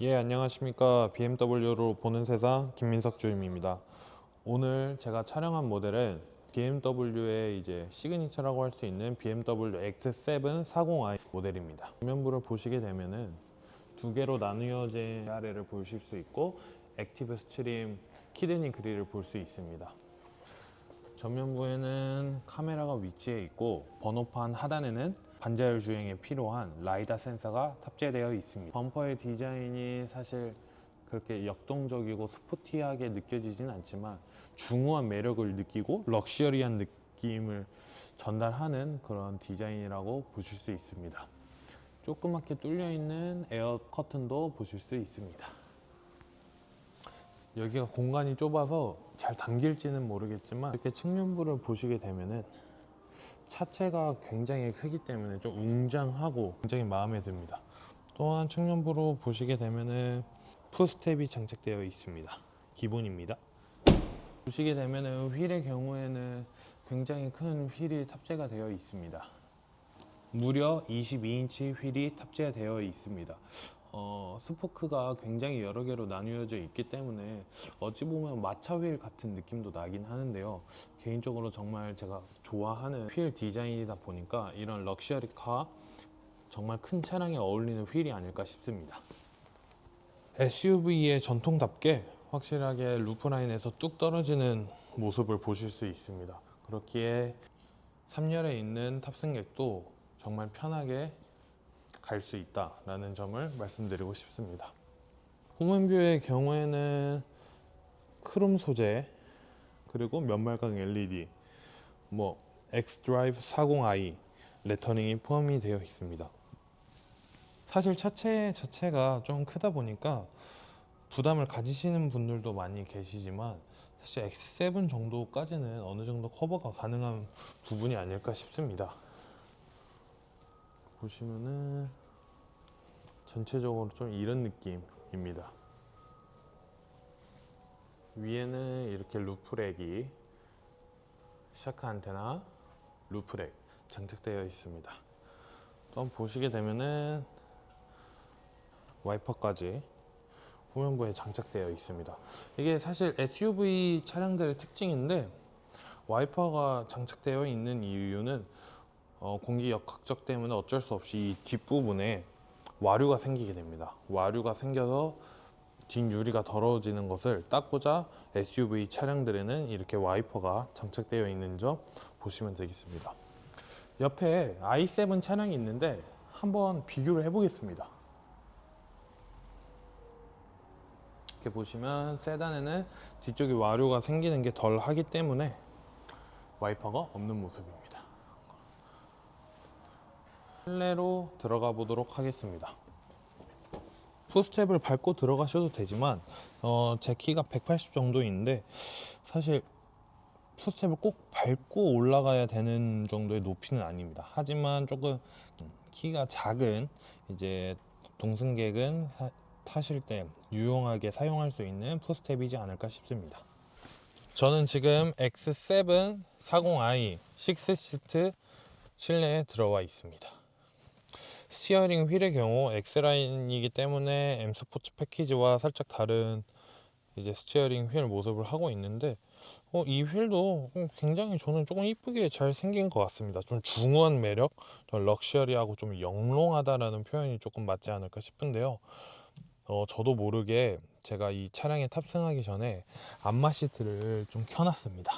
예, 안녕하십니까. BMW로 보는 세상 김민석 주임입니다. 오늘 제가 촬영한 모델은 BMW의 이제 시그니처라고 할 수 있는 BMW X7 40i 모델입니다. 전면부를 보시게 되면은 두 개로 나누어진 아래를 보실 수 있고 액티브 스트림 키드니 그릴을 볼 수 있습니다. 전면부에는 카메라가 위치해 있고 번호판 하단에는 반자율 주행에 필요한 라이다 센서가 탑재되어 있습니다. 범퍼의 디자인이 사실 그렇게 역동적이고 스포티하게 느껴지진 않지만 중후한 매력을 느끼고 럭셔리한 느낌을 전달하는 그런 디자인이라고 보실 수 있습니다. 조그맣게 뚫려 있는 에어 커튼도 보실 수 있습니다. 여기가 공간이 좁아서 잘 담길지는 모르겠지만 이렇게 측면부를 보시게 되면은 차체가 굉장히 크기 때문에 좀 웅장하고 굉장히 마음에 듭니다. 또한 측면부로 보시게 되면은 푸스텝이 장착되어 있습니다. 기본입니다. 보시게 되면은 휠의 경우에는 굉장히 큰 휠이 탑재가 되어 있습니다. 무려 22인치 휠이 탑재되어 있습니다. 어, 스포크가 굉장히 여러 개로 나뉘어져 있기 때문에 어찌 보면 마차 휠 같은 느낌도 나긴 하는데요. 개인적으로 정말 제가 좋아하는 휠 디자인이다 보니까 이런 럭셔리카 정말 큰 차량에 어울리는 휠이 아닐까 싶습니다. SUV의 전통답게 확실하게 루프라인에서 뚝 떨어지는 모습을 보실 수 있습니다. 그렇기에 3열에 있는 탑승객도 정말 편하게 갈 수 있다라는 점을 말씀드리고 싶습니다. 후면뷰의 경우에는 크롬 소재 그리고 면발광 LED 뭐 X드라이브 40i 레터링이 포함이 되어 있습니다. 사실 차체 자체가 좀 크다 보니까 부담을 가지시는 분들도 많이 계시지만 사실 X7 정도까지는 어느 정도 커버가 가능한 부분이 아닐까 싶습니다. 보시면은 전체적으로 좀 이런 느낌입니다. 위에는 이렇게 루프렉이 샤크 안테나, 루프렉 장착되어 있습니다. 또 보시게 되면은 와이퍼까지 후면부에 장착되어 있습니다. 이게 사실 SUV 차량들의 특징인데 와이퍼가 장착되어 있는 이유는 어, 공기 역학적 때문에 어쩔 수 없이 이 뒷부분에 와류가 생기게 됩니다. 와류가 생겨서 뒷유리가 더러워지는 것을 닦고자 SUV 차량들에는 이렇게 와이퍼가 장착되어 있는 점 보시면 되겠습니다. 옆에 i7 차량이 있는데 한번 비교를 해보겠습니다. 이렇게 보시면 세단에는 뒤쪽에 와류가 생기는 게 덜 하기 때문에 와이퍼가 없는 모습입니다. 실내로 들어가 보도록 하겠습니다. 푸스텝을 밟고 들어가셔도 되지만 어, 제 키가 180 정도인데 사실 푸스텝을 꼭 밟고 올라가야 되는 정도의 높이는 아닙니다. 하지만 조금 키가 작은 이제 동승객은 사- 타실 때 유용하게 사용할 수 있는 푸스텝이지 않을까 싶습니다. 저는 지금 X7 40i 6시트 실내에 들어와 있습니다. 스티어링 휠의 경우 X라인이기 때문에 M 스포츠 패키지와 살짝 다른 이제 스티어링 휠 모습을 하고 있는데 어, 이 휠도 음, 굉장히 저는 조금 이쁘게 잘 생긴 것 같습니다. 좀 중후한 매력, 좀 럭셔리하고 좀 영롱하다라는 표현이 조금 맞지 않을까 싶은데요. 어, 저도 모르게 제가 이 차량에 탑승하기 전에 안마 시트를 좀 켜놨습니다.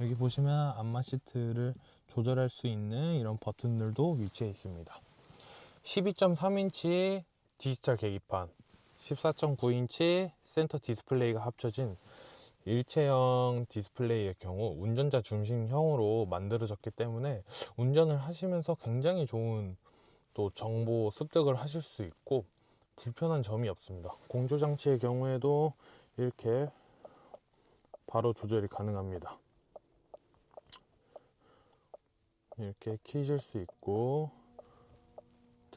여기 보시면 안마 시트를 조절할 수 있는 이런 버튼들도 위치해 있습니다. 12.3인치 디지털 계기판, 14.9인치 센터 디스플레이가 합쳐진 일체형 디스플레이의 경우 운전자 중심형으로 만들어졌기 때문에 운전을 하시면서 굉장히 좋은 또 정보 습득을 하실 수 있고 불편한 점이 없습니다. 공조 장치의 경우에도 이렇게 바로 조절이 가능합니다. 이렇게 키실 수 있고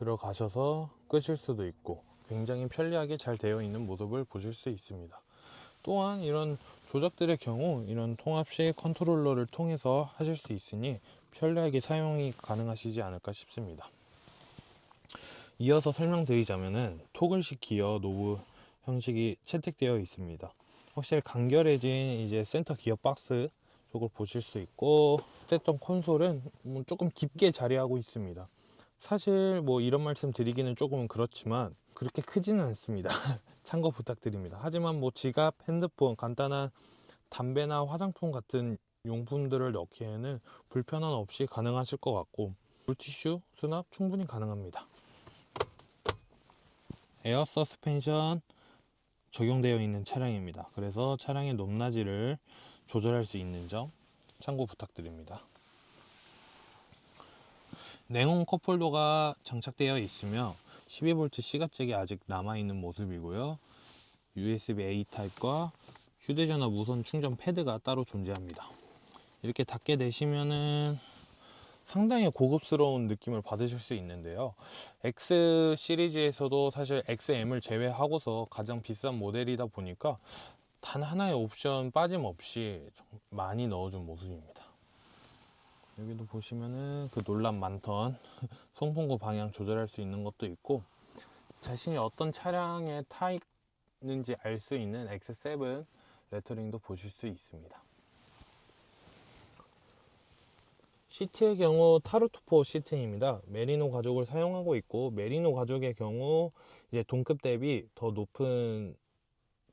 들어가셔서 끄실 수도 있고 굉장히 편리하게 잘 되어 있는 모습을 보실 수 있습니다. 또한 이런 조작들의 경우 이런 통합식 컨트롤러를 통해서 하실 수 있으니 편리하게 사용이 가능하시지 않을까 싶습니다. 이어서 설명드리자면은 토글식 기어 노브 형식이 채택되어 있습니다. 확실히 간결해진 이제 센터 기어 박스 쪽을 보실 수 있고 세턴 콘솔은 뭐 조금 깊게 자리하고 있습니다. 사실 뭐 이런 말씀 드리기는 조금 그렇지만 그렇게 크지는 않습니다. 참고 부탁드립니다. 하지만 뭐 지갑, 핸드폰, 간단한 담배나 화장품 같은 용품들을 넣기에는 불편함 없이 가능하실 것 같고 물티슈 수납 충분히 가능합니다. 에어 서스펜션 적용되어 있는 차량입니다. 그래서 차량의 높낮이를 조절할 수 있는 점 참고 부탁드립니다. 냉온 컵홀더가 장착되어 있으며 12V C가잭이 아직 남아있는 모습이고요. USB A 타입과 휴대전화 무선 충전 패드가 따로 존재합니다. 이렇게 닫게 되시면은 상당히 고급스러운 느낌을 받으실 수 있는데요. X 시리즈에서도 사실 XM을 제외하고서 가장 비싼 모델이다 보니까 단 하나의 옵션 빠짐없이 좀 많이 넣어준 모습입니다. 여기도 보시면은 그 논란 많던 송풍구 방향 조절할 수 있는 것도 있고 자신이 어떤 차량에 타 있는지 알 수 있는 X7 레터링도 보실 수 있습니다. 시트의 경우 타르투포 시트입니다. 메리노 가죽을 사용하고 있고 메리노 가죽의 경우 이제 동급 대비 더 높은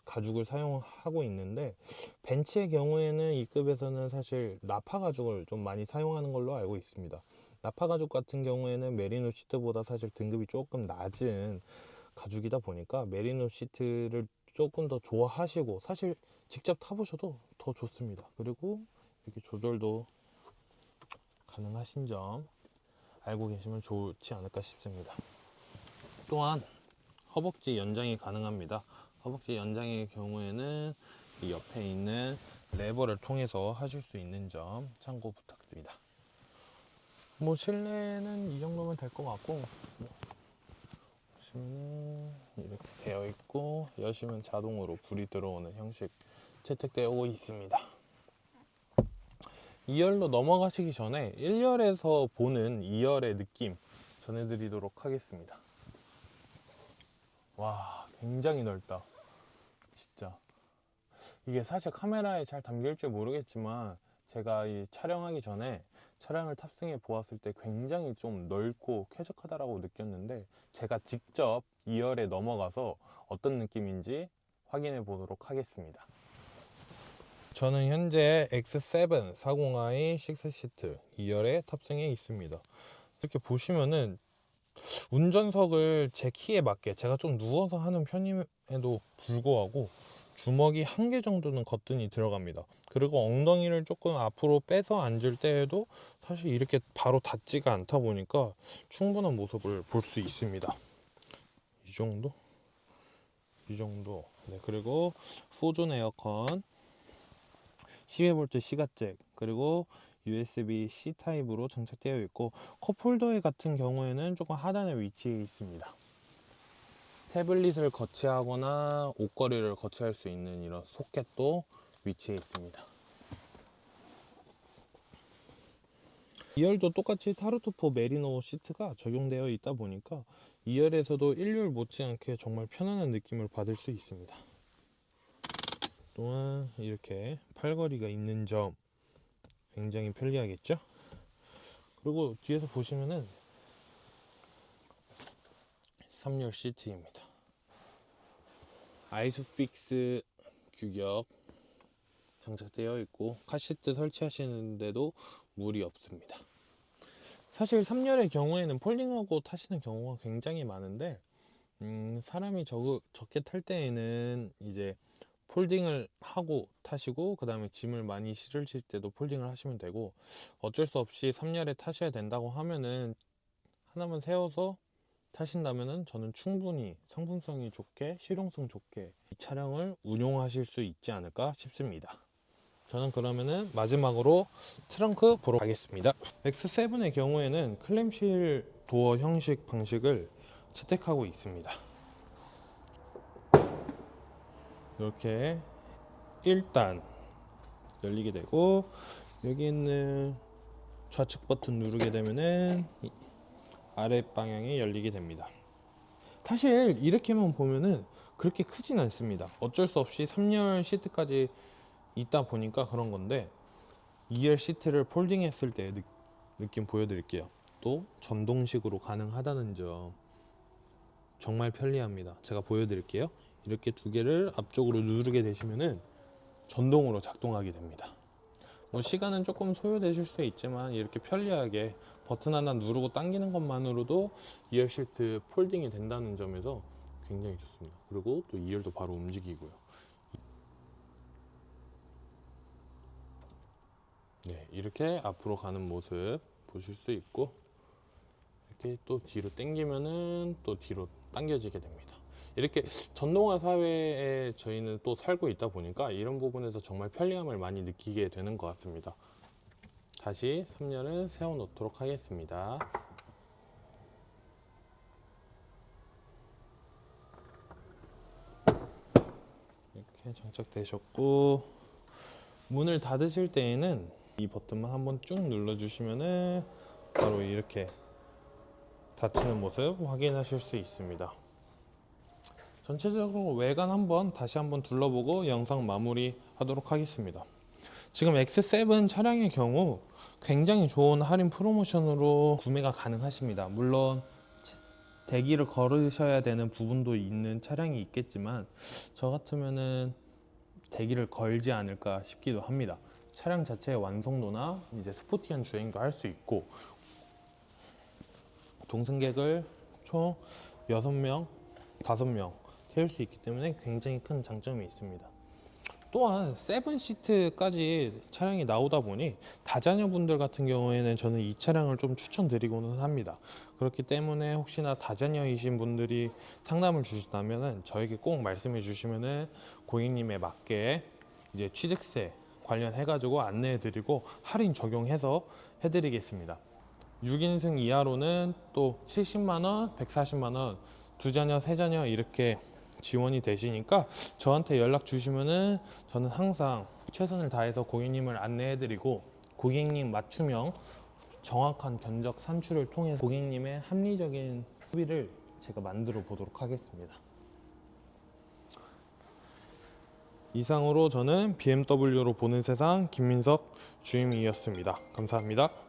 가죽을 사용하고 있는데 벤츠의 경우에는 이 급에서는 사실 나파 가죽을 좀 많이 사용하는 걸로 알고 있습니다. 나파 가죽 같은 경우에는 메리노 시트보다 사실 등급이 조금 낮은 가죽이다 보니까 메리노 시트를 조금 더 좋아하시고 사실 직접 타보셔도 더 좋습니다. 그리고 이렇게 조절도 가능하신 점 알고 계시면 좋지 않을까 싶습니다. 또한 허벅지 연장이 가능합니다. 허벅지 연장의 경우에는 이 옆에 있는 레버를 통해서 하실 수 있는 점 참고 부탁드립니다. 뭐 실내는 이 정도면 될 것 같고 뭐 보시면은 이렇게 되어 있고 여시면 자동으로 불이 들어오는 형식 채택되어 있습니다. 2열로 넘어가시기 전에 1열에서 보는 2열의 느낌 전해드리도록 하겠습니다. 와, 굉장히 넓다. 진짜. 이게 사실 카메라에 잘 담길지 모르겠지만 제가 이 촬영하기 전에 차량을 탑승해 보았을 때 굉장히 좀 넓고 쾌적하다라고 느꼈는데 제가 직접 2열에 넘어가서 어떤 느낌인지 확인해 보도록 하겠습니다. 저는 현재 X7 40i 6시트 2열에 탑승해 있습니다. 이렇게 보시면은 운전석을 제 키에 맞게 제가 좀 누워서 하는 편임에도 불구하고 주먹이 한 개 정도는 거뜬히 들어갑니다. 그리고 엉덩이를 조금 앞으로 빼서 앉을 때에도 사실 이렇게 바로 닿지가 않다 보니까 충분한 모습을 볼 수 있습니다. 이 정도? 이 정도. 네, 그리고 포존 에어컨 12V C가잭 그리고 USB-C 타입으로 장착되어 있고 컵홀더 같은 경우에는 조금 하단에 위치해 있습니다. 태블릿을 거치하거나 옷걸이를 거치할 수 있는 이런 소켓도 위치해 있습니다. 2열도 똑같이 타르투포 메리노 시트가 적용되어 있다 보니까 2열에서도 1열 못지않게 정말 편안한 느낌을 받을 수 있습니다. 또한 이렇게 팔걸이가 있는 점 굉장히 편리하겠죠? 그리고 뒤에서 보시면은 3열 시트입니다. 아이소픽스 규격 장착되어 있고 카시트 설치하시는데도 무리 없습니다. 사실 3열의 경우에는 폴딩하고 타시는 경우가 굉장히 많은데 음, 사람이 적, 적게 탈 때에는 이제 폴딩을 하고 타시고 그 다음에 짐을 많이 실으실 때도 폴딩을 하시면 되고 어쩔 수 없이 3열에 타셔야 된다고 하면은 하나만 세워서 타신다면은 저는 충분히 상품성이 좋게 실용성 좋게 이 차량을 운용하실 수 있지 않을까 싶습니다. 저는 그러면은 마지막으로 트렁크 보러 가겠습니다. X7의 경우에는 클램실 도어 형식 방식을 채택하고 있습니다. 이렇게 1단 열리게 되고 여기 있는 좌측 버튼 누르게 되면은 이 아래 방향이 열리게 됩니다. 사실 이렇게만 보면은 그렇게 크진 않습니다. 어쩔 수 없이 3열 시트까지 있다 보니까 그런 건데 2열 시트를 폴딩 했을 때 느, 느낌 보여드릴게요. 또 전동식으로 가능하다는 점 정말 편리합니다. 제가 보여드릴게요. 이렇게 두 개를 앞쪽으로 누르게 되시면은 전동으로 작동하게 됩니다. 뭐 시간은 조금 소요되실 수 있지만 이렇게 편리하게 버튼 하나 누르고 당기는 것만으로도 2열 시트 폴딩이 된다는 점에서 굉장히 좋습니다. 그리고 또 2열도 바로 움직이고요. 네, 이렇게 앞으로 가는 모습 보실 수 있고 이렇게 또 뒤로 당기면은 또 뒤로 당겨지게 됩니다. 이렇게 전동화 사회에 저희는 또 살고 있다 보니까 이런 부분에서 정말 편리함을 많이 느끼게 되는 것 같습니다. 다시 3열을 세워 놓도록 하겠습니다. 이렇게 장착되셨고 문을 닫으실 때에는 이 버튼만 한번 쭉 눌러주시면은 바로 이렇게 닫히는 모습 확인하실 수 있습니다. 전체적으로 외관 한번 다시 한번 둘러보고 영상 마무리 하도록 하겠습니다. 지금 X7 차량의 경우 굉장히 좋은 할인 프로모션으로 구매가 가능하십니다. 물론 대기를 걸으셔야 되는 부분도 있는 차량이 있겠지만 저 같으면은 대기를 걸지 않을까 싶기도 합니다. 차량 자체의 완성도나 이제 스포티한 주행도 할 수 있고 동승객을 총 6명, 5명 태울 수 있기 때문에 굉장히 큰 장점이 있습니다. 또한 세븐 시트까지 차량이 나오다 보니 다자녀분들 같은 경우에는 저는 이 차량을 좀 추천드리고는 합니다. 그렇기 때문에 혹시나 다자녀이신 분들이 상담을 주신다면은 저에게 꼭 말씀해 주시면은 고객님에 맞게 이제 취득세 관련해 가지고 안내해 드리고 할인 적용해서 해 드리겠습니다. 6인승 이하로는 또 70만 원, 140만 원, 두 자녀, 세 자녀 이렇게 지원이 되시니까 저한테 연락 주시면은 저는 항상 최선을 다해서 고객님을 안내해드리고 고객님 맞춤형 정확한 견적 산출을 통해 고객님의 합리적인 소비를 제가 만들어 보도록 하겠습니다. 이상으로 저는 BMW로 보는 세상 김민석 주임이었습니다. 감사합니다.